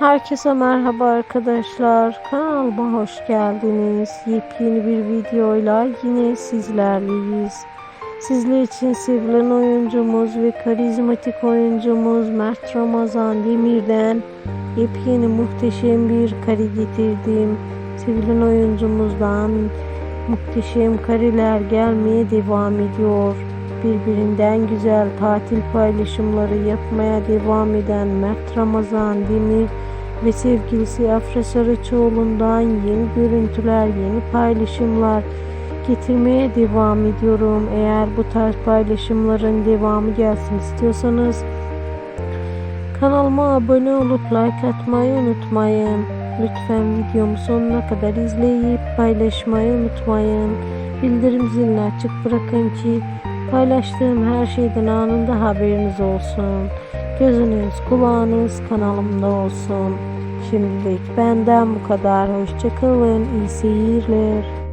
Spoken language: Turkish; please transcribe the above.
Herkese merhaba arkadaşlar. Kanalıma hoş geldiniz. Yepyeni bir videoyla yine sizlerleyiz. Sizler için sevilen oyuncumuz ve karizmatik oyuncumuz Mert Ramazan Demir'den yepyeni muhteşem bir kare getirdim. Sevilen oyuncumuzdan muhteşem kareler gelmeye devam ediyor. Birbirinden güzel tatil paylaşımları yapmaya devam eden Mert Ramazan Demir ve sevgilisi Afra Saraçoğlu'ndan yeni görüntüler, yeni paylaşımlar getirmeye devam ediyorum. Eğer bu tarz paylaşımların devamı gelsin istiyorsanız kanalıma abone olup like atmayı unutmayın. Lütfen videomu sonuna kadar izleyip paylaşmayı unutmayın. Bildirim zilini açık bırakın ki paylaştığım her şeyden anında haberiniz olsun. Gözünüz, kulağınız kanalımda olsun. Şimdilik benden bu kadar. Hoşçakalın. İyi seyirler.